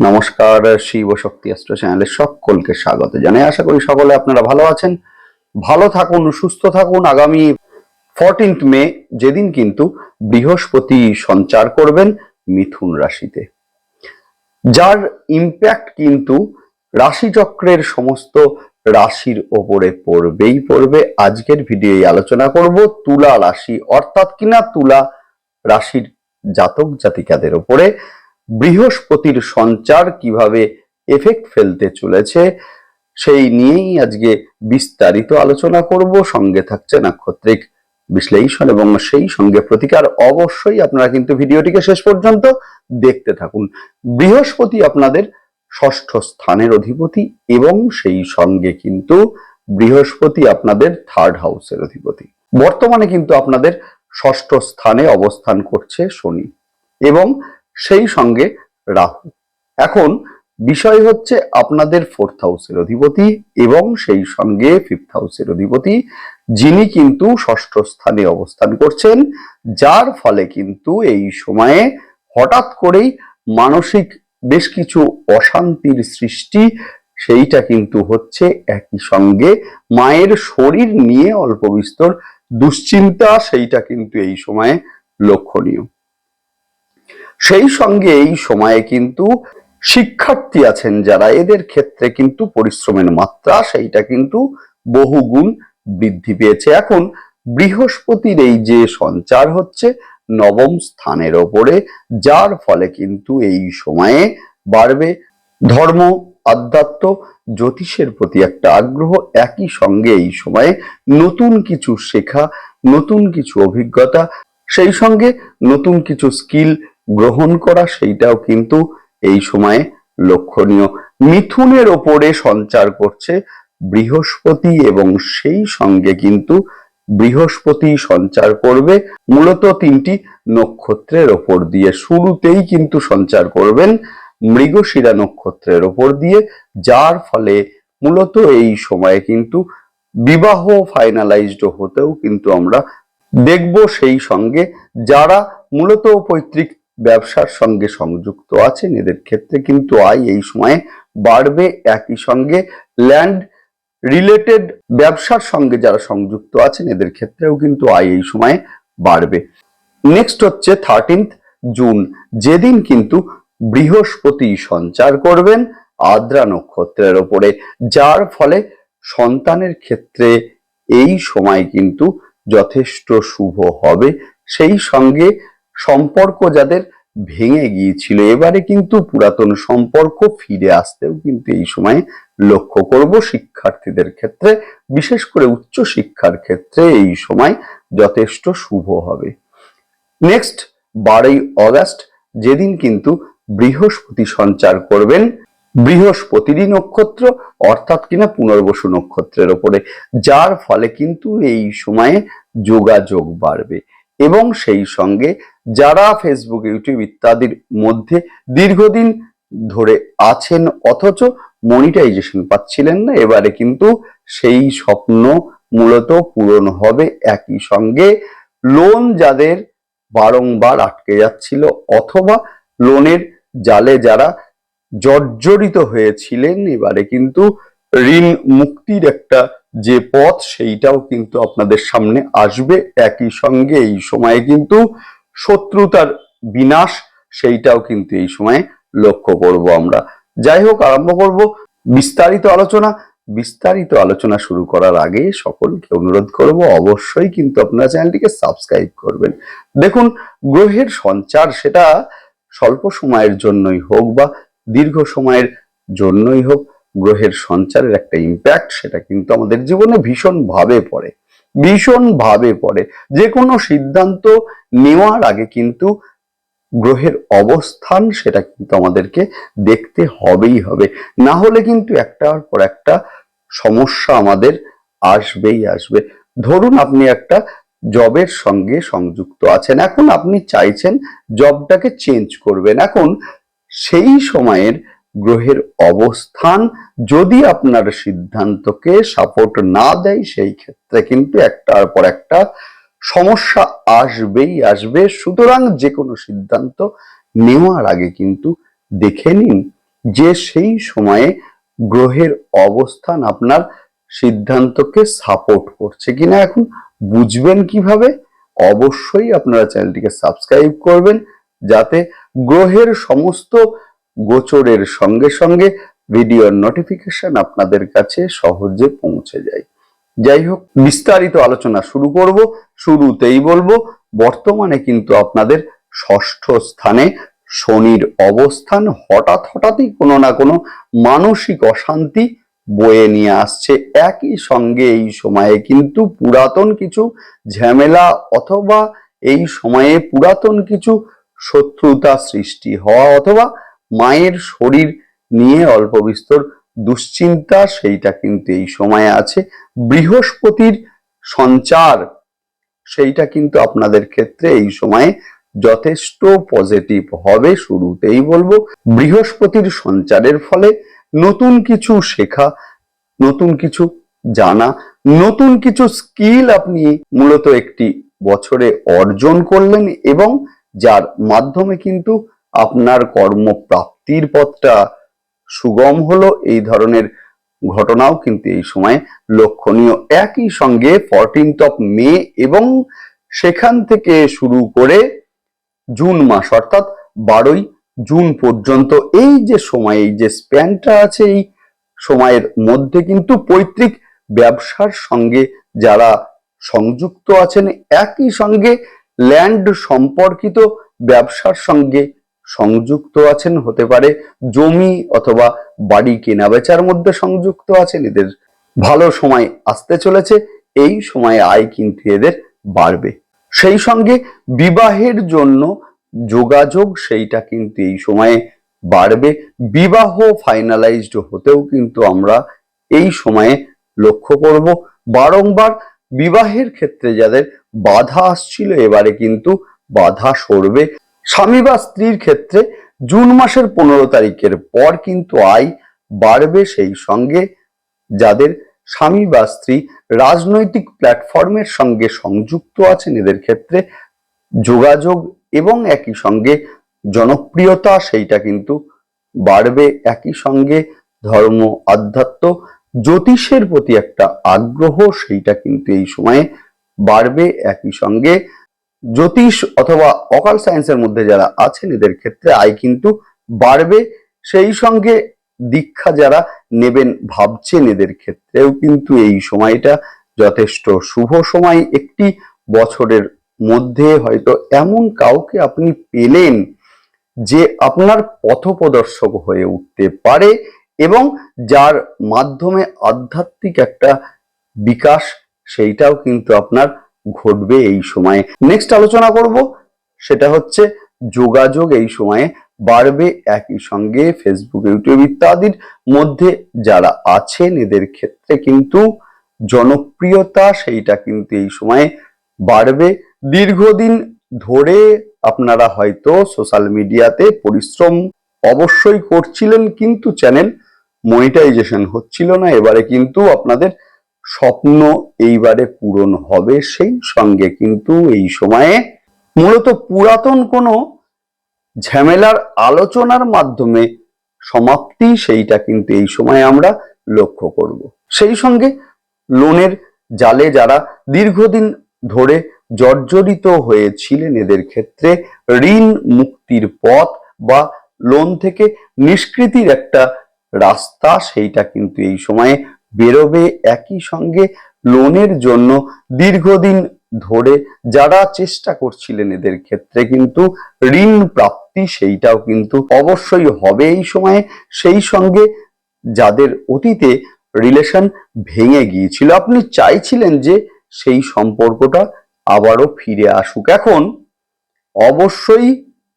নমস্কার, শিব শক্তি অস্ত্র চ্যানেলে সকলকে স্বাগত জানাই। আশা করি সকলে আপনারা ভালো আছেন। ভালো থাকুন, সুস্থ থাকুন। আগামী ফোরটিন্থ মে, যেদিন কিন্তু বৃহস্পতি সঞ্চার করবেন মিথুন রাশিতে। যার ইম্প্যাক্ট কিন্তু রাশিচক্রের সমস্ত রাশির ওপরে পড়বেই পড়বে। আজকের ভিডিও আলোচনা করব তুলা রাশি। অর্থাৎ কিনা তুলা রাশির জাতক জাতিকাদের ওপরে। বৃহস্পতির সঞ্চার কীভাবে এফেক্ট ফেলতে চলেছে, সেই নিয়েই আজকে বিস্তারিত আলোচনা করব। সঙ্গে থাকছে নাক্ষত্রিক বিশ্লেষণ এবং সেই সঙ্গে প্রতিকার অবশ্যই আপনারা কিন্তু ভিডিওটিকে শেষ পর্যন্ত দেখতে থাকুন। বৃহস্পতি আপনাদের ষষ্ঠ স্থানের অধিপতি এবং সেই সঙ্গে কিন্তু বৃহস্পতি আপনাদের থার্ড হাউসের অধিপতি। বর্তমানে কিন্তু আপনাদের ষষ্ঠ স্থানে অবস্থান করছে শনি এবং সেই সঙ্গে রাহু। এখন বিষয় হচ্ছে আপনাদের ফোর্থ হাউসের অধিপতি এবং সেই সঙ্গে ফিফথ হাউসের অধিপতি, যিনি কিন্তু ষষ্ঠ স্থানে অবস্থান করছেন, যার ফলে কিন্তু এই সময়ে হঠাৎ করেই মানসিক বেশ কিছু অশান্তির সৃষ্টি, সেইটা কিন্তু হচ্ছে একই সঙ্গে মায়ের শরীর নিয়ে অল্প বিস্তর দুশ্চিন্তা, সেইটা কিন্তু এই সময়ে লক্ষণীয়। সেই সঙ্গে এই সময়ে কিন্তু শিক্ষার্থী আছেন যারা, এদের ক্ষেত্রে কিন্তু পরিশ্রমের মাত্রা সেইটা কিন্তু বহুগুণ বৃদ্ধি পেয়েছে। এখন বৃহস্পতির এই যে সঞ্চার হচ্ছে নবম স্থানের ওপরে, যার ফলে কিন্তু এই সময়ে বাড়বে ধর্ম, আধ্যাত্ম, জ্যোতিষের প্রতি একটা আগ্রহ। একই সঙ্গে এই সময়ে নতুন কিছু শেখা, নতুন কিছু অভিজ্ঞতা, সেই সঙ্গে নতুন কিছু স্কিল গ্রহণ করা, সেইটাও কিন্তু এই সময়ে লক্ষণীয়। মিথুনের ওপরে সঞ্চার করছে বৃহস্পতি এবং সেই সঙ্গে কিন্তু বৃহস্পতি সঞ্চার করবে মূলত তিনটি নক্ষত্রের ওপর দিয়ে। শুরুতেই কিন্তু সঞ্চার করবেন মৃগশিরা নক্ষত্রের ওপর দিয়ে, যার ফলে মূলত এই সময়ে কিন্তু বিবাহ ফাইনালাইজড হতেও কিন্তু আমরা দেখব সেই সঙ্গে যারা মূলত পৈতৃক ব্যবসার সঙ্গে সংযুক্ত আছেন এদের ক্ষেত্রে কিন্তু আয় এই সময়ে বাড়বে একই সঙ্গে। ল্যান্ড রিলেটেড ব্যবসার সঙ্গে যারা সংযুক্ত আছেন, এদের ক্ষেত্রেও কিন্তু আয় এই সময়ে বাড়বে। নেক্সট হচ্ছে থার্টিন্থ জুন যেদিন কিন্তু বৃহস্পতি সঞ্চার করবেন আদ্রা নক্ষত্রের ওপরে, যার ফলে সন্তানের ক্ষেত্রে এই সময় কিন্তু যথেষ্ট শুভ হবে। সেই সঙ্গে সম্পর্ক যাদের ভেঙে গিয়েছিল। এবারে কিন্তু পুরাতন সম্পর্ক ফিরে আসতেও কিন্তু এই সময় লক্ষ্য করব শিক্ষার্থীদের ক্ষেত্রে, বিশেষ করে উচ্চ শিক্ষার ক্ষেত্রে এই সময় যথেষ্ট শুভ হবে। নেক্সট বারোই অগাস্ট যেদিন কিন্তু বৃহস্পতি সঞ্চার করবেন। বৃহস্পতিরই নক্ষত্র অর্থাৎ কিনা পুনর্বসু নক্ষত্রের ওপরে, যার ফলে কিন্তু এই সময়ে যোগাযোগ বাড়বে। এবং সেই সঙ্গে যারা ফেসবুক ইউটিউব ইত্যাদির মধ্যে দীর্ঘদিন ধরে আছেন অথচ মনিটাইজেশন পাচ্ছিলেন না, এবারে কিন্তু সেই স্বপ্ন মূলত পূরণ হবে একই সঙ্গে। লোন যাদের বারংবার আটকে যাচ্ছিল অথবা লোনের জালে যারা জর্জরিত হয়েছিলেন, এবারে কিন্তু ঋণ মুক্তির একটা যে পথ সেইটাও কিন্তু আপনাদের সামনে আসবে। একই সঙ্গে এই সময়ে কিন্তু শত্রুতার বিনাশ সেইটাও কিন্তু এই সময়ে লক্ষ্য করব আমরা। যাই হোক, আরম্ভ করব বিস্তারিত আলোচনা। বিস্তারিত আলোচনা শুরু করার আগে সকলকে অনুরোধ করব অবশ্যই কিন্তু আপনারা চ্যানেলটিকে সাবস্ক্রাইব করবেন। দেখুন, গ্রহের সঞ্চার সেটা স্বল্প সময়ের জন্যই হোক বা দীর্ঘ সময়ের জন্যই হোক গ্রহের সঞ্চারের একটা ইম্প্যাক্ট সেটা কিন্তু আমাদের জীবনে ভীষণ ভাবে পড়ে। ভীষণ ভাবে পড়ে। যে কোনো সিদ্ধান্ত নেওয়ার আগে কিন্তু গ্রহের অবস্থান সেটা কিন্তু আমাদেরকে দেখতে হবেই হবে। না হলে কিন্তু একটার পর একটা সমস্যা আমাদের আসবেই আসবে। ধরুন আপনি একটা জবের সঙ্গে সংযুক্ত আছেন, এখন আপনি চাইছেন জবটাকে চেঞ্জ করবেন। এখন সেই সময়ের গ্রহের অবস্থান যদি আপনার সিদ্ধান্তকে সাপোর্ট না দেয়, সেই ক্ষেত্রে কিন্তু একটার পর একটা সমস্যা আসবেই আসবে। সুতরাং যে কোনো সিদ্ধান্ত নেওয়ার আগে কিন্তু দেখে নিন যে সেই সময়ে গ্রহের অবস্থান আপনার সিদ্ধান্তকে সাপোর্ট করছে কিনা। এখন বুঝবেন কীভাবে? অবশ্যই আপনারা চ্যানেলটিকে সাবস্ক্রাইব করবেন যাতে গ্রহের সমস্ত গোচরের সঙ্গে সঙ্গে ভিডিওর নোটিফিকেশন আপনাদের কাছে সহজে পৌঁছে যায়। যাই হোক, বিস্তারিত আলোচনা শুরু করব, শুরুতেই বলব, বর্তমানে কিন্তু আপনাদের ষষ্ঠ স্থানে শনির অবস্থান হঠাৎ হঠাৎই কোনো না কোনো মানসিক অশান্তি বয়ে নিয়ে আসছে। একই সঙ্গে এই সময়ে কিন্তু পুরাতন কিছু ঝামেলা অথবা এই সময়ে পুরাতন কিছু শত্রুতা সৃষ্টি হওয়া অথবা মায়ের শরীর নিয়ে অল্প বিস্তর দুশ্চিন্তা, সেইটা কিন্তু এই সময়ে আছে। বৃহস্পতির সঞ্চার, সেইটা কিন্তু আপনাদের ক্ষেত্রে এই সময়ে যথেষ্ট পজিটিভ হবে, শুরুতেই বলব। বৃহস্পতির সঞ্চারের ফলে নতুন কিছু শেখা, নতুন কিছু জানা, নতুন কিছু স্কিল আপনি মূলত একটি বছরে অর্জন করলেন এবং যার মাধ্যমে কিন্তু আপনার কর্মপ্রাপ্তির পথটা সুগম হলো, এই ধরনের ঘটনাও কিন্তু এই সময় লক্ষণীয়। একই সঙ্গে ফরটিন্থ অফ মে এবং সেখান থেকে শুরু করে জুন মাস, অর্থাৎ বারোই জুন পর্যন্ত, এই যে সময়, এই যে স্প্যানটা আছে, এই সময়ের মধ্যে কিন্তু পৈতৃক ব্যবসার সঙ্গে যারা সংযুক্ত আছেন, একই সঙ্গে ল্যান্ড সম্পর্কিত ব্যবসার সঙ্গে সংযুক্ত আছেন, হতে পারে জমি অথবা বাড়ি কেনা বেচার মধ্যে সংযুক্ত আছেন, এদের ভালো সময় আসতে চলেছে, এই সময়ে আয় কিন্তু এদের বাড়বে। সেই সঙ্গে বিবাহের জন্য যোগাযোগ সেইটা কিন্তু এই সময়ে বাড়বে। বিবাহ ফাইনালাইজড হতেও কিন্তু আমরা এই সময়ে লক্ষ্য করব। বারংবার বিবাহের ক্ষেত্রে যাদের বাধা আসছিল, এবারে কিন্তু বাধা সরবে। স্বামী বা স্ত্রীর ক্ষেত্রে জুন মাসের পনেরো তারিখের পর কিন্তু আয় বাড়বে সেই সঙ্গে যাদের স্বামী বা স্ত্রী রাজনৈতিক প্ল্যাটফর্মের সঙ্গে সংযুক্ত আছেন, এদের ক্ষেত্রে যোগাযোগ এবং একই সঙ্গে জনপ্রিয়তা সেইটা কিন্তু বাড়বে। একই সঙ্গে ধর্ম, আধ্যাত্ম, জ্যোতিষের প্রতি একটা আগ্রহ সেইটা কিন্তু এই সময়ে বাড়বে। একই সঙ্গে জ্যোতিষ অথবা অকাল সায়েন্সের মধ্যে যারা আছেন, এদের ক্ষেত্রে আয় কিন্তু বাড়বে। সেই সঙ্গে দীক্ষা যারা নেবেন ভাবছেন, এদের ক্ষেত্রেও কিন্তু এই সময়টা যথেষ্ট শুভ সময়। একটি বছরের মধ্যে হয়তো এমন কাউকে আপনি পেলেন যে আপনার পথপ্রদর্শক হয়ে উঠতে পারে এবং যার মাধ্যমে আধ্যাত্মিক একটা বিকাশ, সেইটাও কিন্তু আপনার ঘটবে এই সময়ে। নেক্সট আলোচনা করব, সেটা হচ্ছে যোগাযোগ এই সময়ে বাড়বে একই সঙ্গে ফেসবুক ইউটিউব ইত্যাদির মধ্যে যারা আছেন, এদের ক্ষেত্রে কিন্তু জনপ্রিয়তা সেইটা কিন্তু এই সময়ে বাড়বে। দীর্ঘদিন ধরে আপনারা হয়তো সোশ্যাল মিডিয়াতে পরিশ্রম অবশ্যই করছিলেন, কিন্তু চ্যানেল মনিটাইজেশন হচ্ছিল না। এবারে কিন্তু আপনাদের স্বপ্ন এইবারে পূরণ হবে সেই সঙ্গে কিন্তু এই সময়ে মূলত পুরাতন কোনো ঝামেলার আলোচনার মাধ্যমে সমাপ্তি সেইটা কিন্তু এই সময় আমরা লক্ষ্য করব। সেই সঙ্গে লোনের জালে যারা দীর্ঘদিন ধরে জর্জরিত হয়েছিলেন, এদের ক্ষেত্রে ঋণ মুক্তির পথ বা লোন থেকে নিষ্কৃতির একটা রাস্তা সেইটা কিন্তু এই সময়ে বেরোবে একই সঙ্গে লোনের জন্য দীর্ঘদিন ধরে যারা চেষ্টা করছিলেন এদের ক্ষেত্রে কিন্তু ঋণ প্রাপ্তি সেইটাও কিন্তু অবশ্যই হবে এই সময়ে। সেই সঙ্গে যাদের অতীতে রিলেশন ভেঙে গিয়েছিল, আপনি চাইছিলেন যে সেই সম্পর্কটা আবারও ফিরে আসুক। এখন অবশ্যই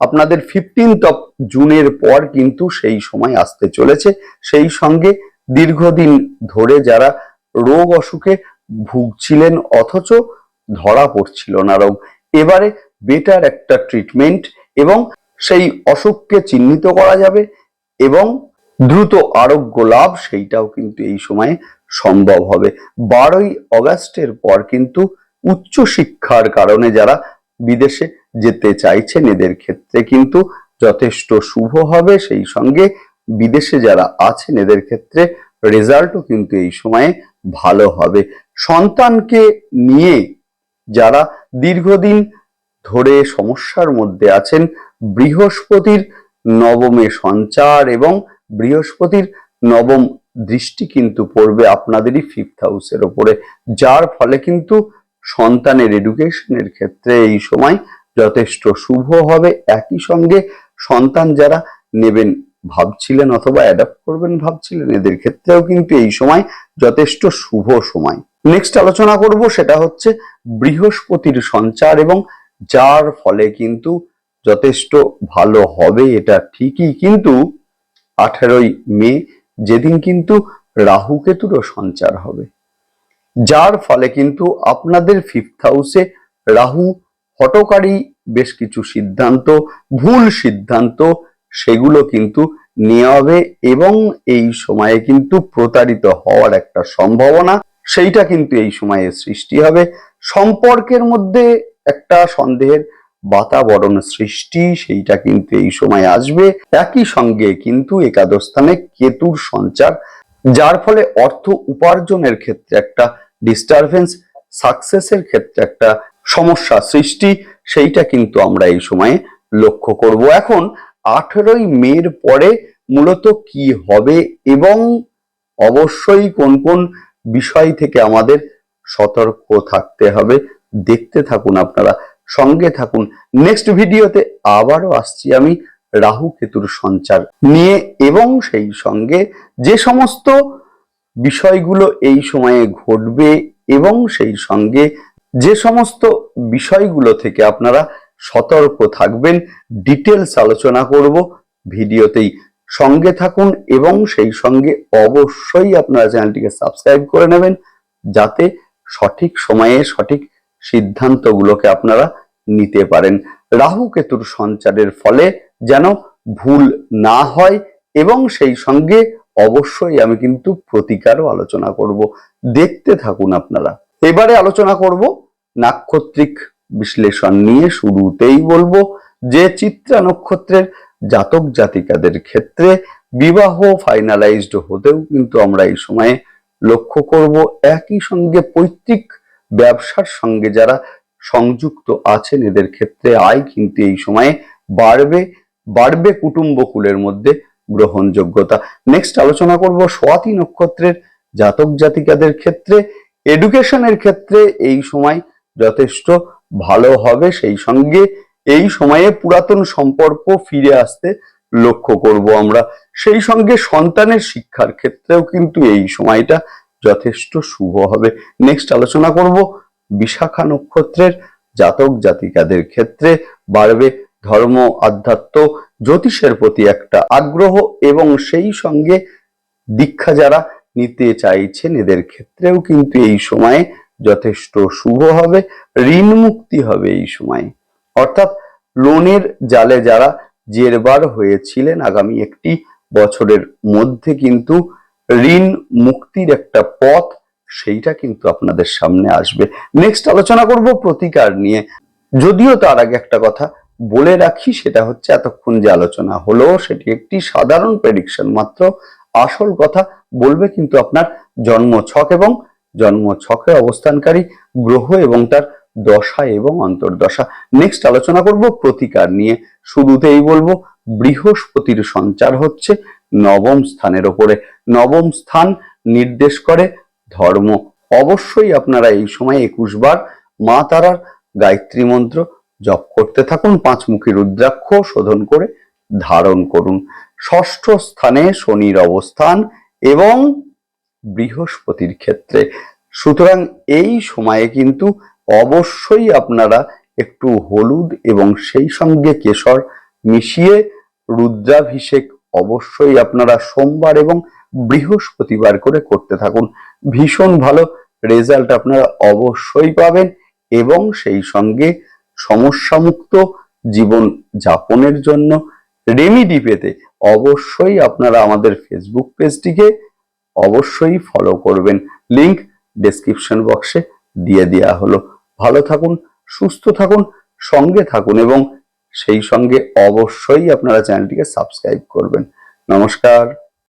আপনাদের ফিফটিন্থ অফ জুনের পর কিন্তু সেই সময় আসতে চলেছে। সেই সঙ্গে দীর্ঘদিন ধরে যারা রোগ অসুখে ভুগছিলেন অথচ ধরা পড়ছিল না রোগ। এবারে বেটার একটা ট্রিটমেন্ট এবং সেই অসুখকে চিহ্নিত করা যাবে এবং দ্রুত আরোগ্য লাভ সেইটাও কিন্তু এই সময়ে সম্ভব হবে। বারোই অগাস্টের পর কিন্তু উচ্চ শিক্ষার কারণে যারা বিদেশে যেতে চাইছেন, এদের ক্ষেত্রে কিন্তু যথেষ্ট শুভ হবে। সেই সঙ্গে বিদেশে যারা আছেন, এদের ক্ষেত্রে রেজাল্টও কিন্তু এই সময়ে ভালো হবে। সন্তানকে নিয়ে যারা দীর্ঘদিন ধরে সমস্যার মধ্যে আছেন, বৃহস্পতির নবমে সঞ্চার এবং বৃহস্পতির নবম দৃষ্টি কিন্তু পড়বে আপনাদেরই ফিফথ হাউসের ওপরে। যার ফলে কিন্তু সন্তানের এডুকেশনের ক্ষেত্রে এই সময় যথেষ্ট শুভ হবে। একই সঙ্গে সন্তান যারা নেবেন ভাবছিলেন অথবা অ্যাডাপ্ট করবেন ভাবছিলেন, এদের ক্ষেত্রেও কিন্তু এই সময় যথেষ্ট শুভ সময়। নেক্সট আলোচনা করব সেটা হচ্ছে বৃহস্পতির সঞ্চার এবং যার ফলে কিন্তু যথেষ্ট ভালো হবে এটা ঠিকই। কিন্তু আঠেরোই মে যেদিন কিন্তু রাহু কেতুরও সঞ্চার হবে। যার ফলে কিন্তু আপনাদের ফিফথ হাউসে রাহু হটকারী বেশ কিছু সিদ্ধান্ত, ভুল সিদ্ধান্ত সেগুলো কিন্তু নেওয়া হবে এবং এই সময়ে কিন্তু প্রতারিত হওয়ার একটা সম্ভাবনা, সেইটা কিন্তু এই সময়ে সৃষ্টি হবে। সম্পর্কের মধ্যে একটা সন্দেহের বাতাবরণ সৃষ্টি, সেইটা কিন্তু এই সময় আসবে। একই সঙ্গে কিন্তু একাদশ স্থানে কেতুর সঞ্চার, যার ফলে অর্থ উপার্জনের ক্ষেত্রে একটা ডিস্টারবেন্স সাকসেসের ক্ষেত্রে একটা সমস্যা সৃষ্টি, সেইটা কিন্তু আমরা এই সময়ে লক্ষ্য করব। এখন আঠেরোই মের পরে মূলত কি হবে এবং অবশ্যই কোন কোন বিষয় থেকে আমাদের সতর্ক থাকতে হবে, দেখতে থাকুন আপনারা, সঙ্গে থাকুন। নেক্সট ভিডিওতে আবারও আসছি আমি রাহু কেতুর সঞ্চার নিয়ে এবং সেই সঙ্গে যে সমস্ত বিষয়গুলো এই সময়ে ঘটবে এবং সেই সঙ্গে যে সমস্ত বিষয়গুলো থেকে আপনারা সতর্ক থাকবেন। ডিটেলস আলোচনা করব ভিডিওতেই। সঙ্গে থাকুন এবং সেই সঙ্গে অবশ্যই আপনারা চ্যানেলটিকে সাবস্ক্রাইব করে নেবেন যাতে সঠিক সময়ে সঠিক সিদ্ধান্তগুলোকে আপনারা নিতে পারেন। রাহু কেতুর সঞ্চারের ফলে যেন ভুল না হয় এবং সেই সঙ্গে অবশ্যই আমি কিন্তু প্রতিকারও আলোচনা করব। দেখতে থাকুন আপনারা। এবারে আলোচনা করব নাক্ষত্রিক বিশ্লেষণ নিয়ে শুরুতেই বলব যে চিত্রা নক্ষত্রের জাতক জাতিকাদের ক্ষেত্রে বিবাহ ফাইনালাইজড হতেও কিন্তু আমরা এই সময়ে লক্ষ্য করব। একই সঙ্গে পৈতৃক ব্যবসার সঙ্গে যারা সংযুক্ত আছেন, এদের ক্ষেত্রে আয় কিন্তু এই সময়ে বাড়বে বাড়বে কুটুম্বকুলের মধ্যে গ্রহণযোগ্যতা। নেক্সট আলোচনা করব সোয়াতি নক্ষত্রের জাতক জাতিকাদের ক্ষেত্রে। এডুকেশনের ক্ষেত্রে এই সময় যথেষ্ট ভালো হবে, সেই সঙ্গে এই সময়ে পুরাতন সম্পর্ক ফিরে আসতে লক্ষ্য করব আমরা। সেই সঙ্গে সন্তানের শিক্ষার ক্ষেত্রেও কিন্তু এই সময়টা যথেষ্ট শুভ হবে। নেক্সট আলোচনা করব বিশাখা নক্ষত্রের জাতক জাতিকাদের ক্ষেত্রে বাড়বে ধর্ম, আধ্যাত্ম, জ্যোতিষের প্রতি একটা আগ্রহ এবং সেই সঙ্গে দীক্ষা যারা নিতে চাইছেন এদের ক্ষেত্রেও কিন্তু এই সময়ে যথেষ্ট শুভ হবে ঋণ মুক্তি হবে এই সময়। অর্থাৎ লোনের জালে যারা জেরবার হয়েছিলেন আগামী একটি বছরের মধ্যে কিন্তু ঋণ মুক্তির একটা পথ সেইটা কিন্তু আপনাদের সামনে আসবে। নেক্সট আলোচনা করব প্রতিকার নিয়ে। যদিও তার আগে একটা কথা বলে রাখি, সেটা হচ্ছে এতক্ষণ যে আলোচনা হলো, সেটি একটি সাধারণ প্রেডিকশন মাত্র আসল কথা বলবে কিন্তু আপনার জন্ম ছক এবং জন্ম ছকে অবস্থানকারী গ্রহ এবং তার দশা এবং অন্তর্দশা। নেক্সট আলোচনা করব প্রতিকার নিয়ে। শুরুতেই বলব, বৃহস্পতির সঞ্চার হচ্ছে নবম স্থানের ওপরে। নবম স্থান নির্দেশ করে ধর্ম। অবশ্যই আপনারা এই সময় একুশ বার মা তারার গায়ত্রী মন্ত্র জপ করতে থাকুন পাঁচমুখী রুদ্রাক্ষ শোধন করে ধারণ করুন। ষষ্ঠ স্থানে শনির অবস্থান এবং বৃহস্পতির ক্ষেত্রে। সুতরাং এই সময়ে কিন্তু অবশ্যই আপনারা একটু হলুদ এবং সেই সঙ্গে কেশর মিশিয়ে রুদ্রাভিষেক অবশ্যই আপনারা সোমবার এবং বৃহস্পতিবার করে করতে থাকুন। ভীষণ ভালো রেজাল্ট আপনারা অবশ্যই পাবেন এবং সেই সঙ্গে সমস্যামুক্ত জীবন যাপনের জন্য রেমিডি পেতে অবশ্যই আপনারা আমাদের ফেসবুক পেজটিকে অবশ্যই ফলো করবেন। লিংক ডেসক্রিপশন বক্সে দিয়ে দেওয়া হলো। ভালো থাকুন, সুস্থ থাকুন, সঙ্গে থাকুন এবং সেই সঙ্গে অবশ্যই আপনারা চ্যানেলটিকে সাবস্ক্রাইব করবেন। নমস্কার।